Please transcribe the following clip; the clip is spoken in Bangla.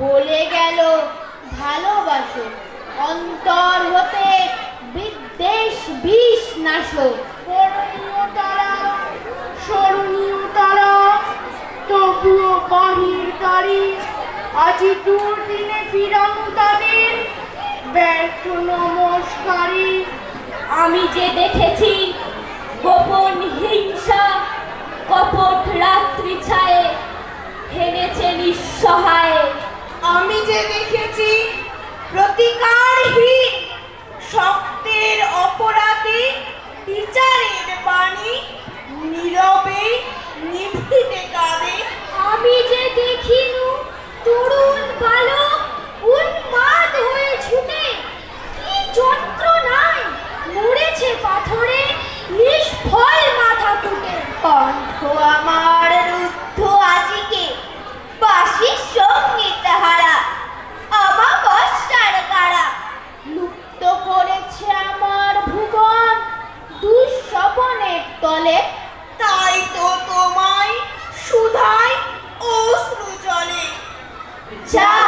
বয়ে গেল ভালোবাসো। অন্তর হতে বিদ্বেষ বিষ নাশো। করণীয় তারা স্মরণীয় তারা। তবুও বাহির তারি আজি দুর্দিনে ফিরানো তাদের। ব্যর্থ নমস্কারী। আমি যে দেখেছি গোপন হিংসা কপট নিঃসহায় আমি যে দেখেছি প্রতিকারহীন শক্তের অপরাধে বিচারের বাণী নীরবে নিভৃতে কাঁদে। আমি যে দেখিনু তরুণ বালক উন্মাদ হয়ে ছুটে কি যন্ত্রণায় মরেছে পাথরে নিষ্ফল মাথা টুটে কণ্ঠ আমার। তলে তাই তো তোমায় সুধাই অশ্রু জলে যাহা